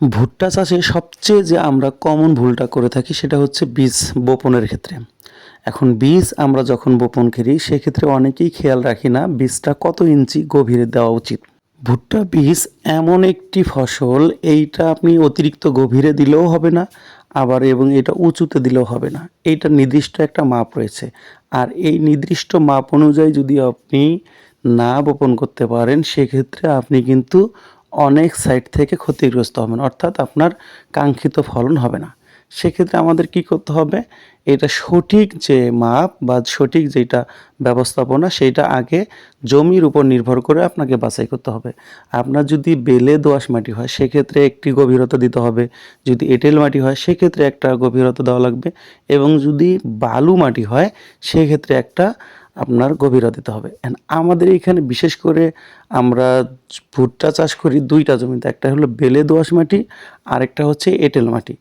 ভুট্টা চাষে সবচেয়ে যে আমরা কমন ভুলটা করে থাকি সেটা হচ্ছে বীজ বপনের ক্ষেত্রে। এখন বীজ আমরা যখন বপন করি, সেক্ষেত্রে অনেকেই খেয়াল রাখি না বীজটা কত ইঞ্চি গভীরে দেওয়া উচিত। ভুট্টা বীজ এমন একটি ফসল, এইটা আপনি অতিরিক্ত গভীরে দিলেও হবে না, আবার এবং এটা উঁচুতে দিলেও হবে না। এইটা নির্দিষ্ট একটা মাপ রয়েছে। আর এই নির্দিষ্ট মাপ অনুযায়ী যদি আপনি না বপন করতে পারেন, সেক্ষেত্রে আপনি কিন্তু অনেক সাইড থেকে ক্ষতিগ্রস্ত হবেন অর্থাৎ আপনার কাঙ্ক্ষিত ফলন হবে না। সেক্ষেত্রে আমাদের কি করতে হবে? এটা সঠিক যে মাপ বা সঠিক যেটা ব্যবস্থাপনা সেইটা আগে জমির উপর নির্ভর করে আপনাকে বাছাই করতে হবে। আপনার যদি বেলে দোআঁশ মাটি হয়, সেক্ষেত্রে একটি গভীরতা দিতে হবে। যদি এঁটেল মাটি হয়, সেক্ষেত্রে একটা গভীরতা দেওয়া লাগবে। এবং যদি বালু মাটি হয়, সেক্ষেত্রে একটা আপনার গভীরতা দিতে হবে। And আমাদের এখানে বিশেষ করে আমরা ভুট্টা চাষ করি দুইটা জমিতে, একটা হলো বেলে দোআঁশ মাটি, আরেকটা হচ্ছে এঁটেল মাটি।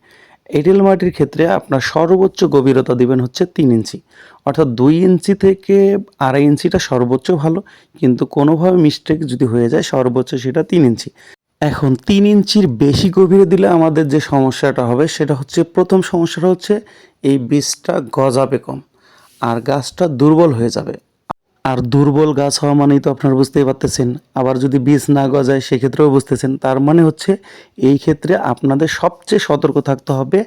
এঁটেল মাটির ক্ষেত্রে আপনার সর্বোচ্চ গভীরতা দিবেন হচ্ছে তিন ইঞ্চি। অর্থাৎ দুই ইঞ্চি থেকে আড়াই ইঞ্চিটা সর্বোচ্চ ভালো, কিন্তু কোনোভাবে মিস্টেক যদি হয়ে যায়, সর্বোচ্চ সেটা তিন ইঞ্চি। এখন তিন ইঞ্চির বেশি গভীরে দিলে আমাদের যে সমস্যাটা হবে, সেটা হচ্ছে প্রথম সমস্যাটা হচ্ছে এই বীজটা গজাবে কম। আর গাছটা দুর্বল হয়ে যাবে। আর দুর্বল গাছ হওয়া মানেই তো আপনারা বুঝতেই পারতেছেন। আবার যদি বীজ না গজায়, সেক্ষেত্রেও বুঝতেছেন। তার মানে হচ্ছে, এই ক্ষেত্রে আপনাদের সবচেয়ে সতর্ক থাকতে হবে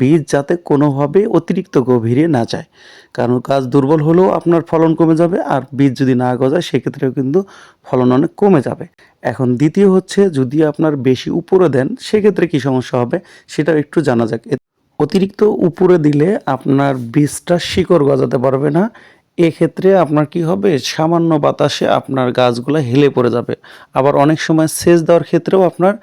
বীজ যাতে কোনোভাবে অতিরিক্ত গভীরে না যায়। কারণ গাছ দুর্বল হলেও আপনার ফলন কমে যাবে, আর বীজ যদি না গজায়, সেক্ষেত্রেও কিন্তু ফলন অনেক কমে যাবে। এখন দ্বিতীয় হচ্ছে, যদি আপনার বেশি উপরে দেন, সেক্ষেত্রে কি সমস্যা হবে সেটা একটু জানা যাক। অতিরিক্ত উপরে দিলে আপনার বীজটা শিকড় গজাতে পারবে না। এক্ষেত্রে আপনার কি হবে? সামান্য বাতাসে আপনার গাছগুলো হেলে পড়ে যাবে। আবার অনেক সময় সেচ দেওয়ার ক্ষেত্রেও আপনার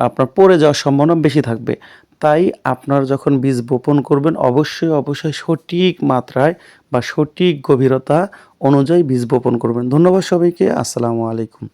আপনার পড়ে যাওয়ার সম্ভাবনা বেশি থাকবে। তাই আপনার যখন বীজ বপন করবেন, অবশ্যই অবশ্যই সঠিক মাত্রায় বা সঠিক গভীরতা অনুযায়ী বীজ বপন করবেন। ধন্যবাদ সবাইকে। আসসালামু আলাইকুম।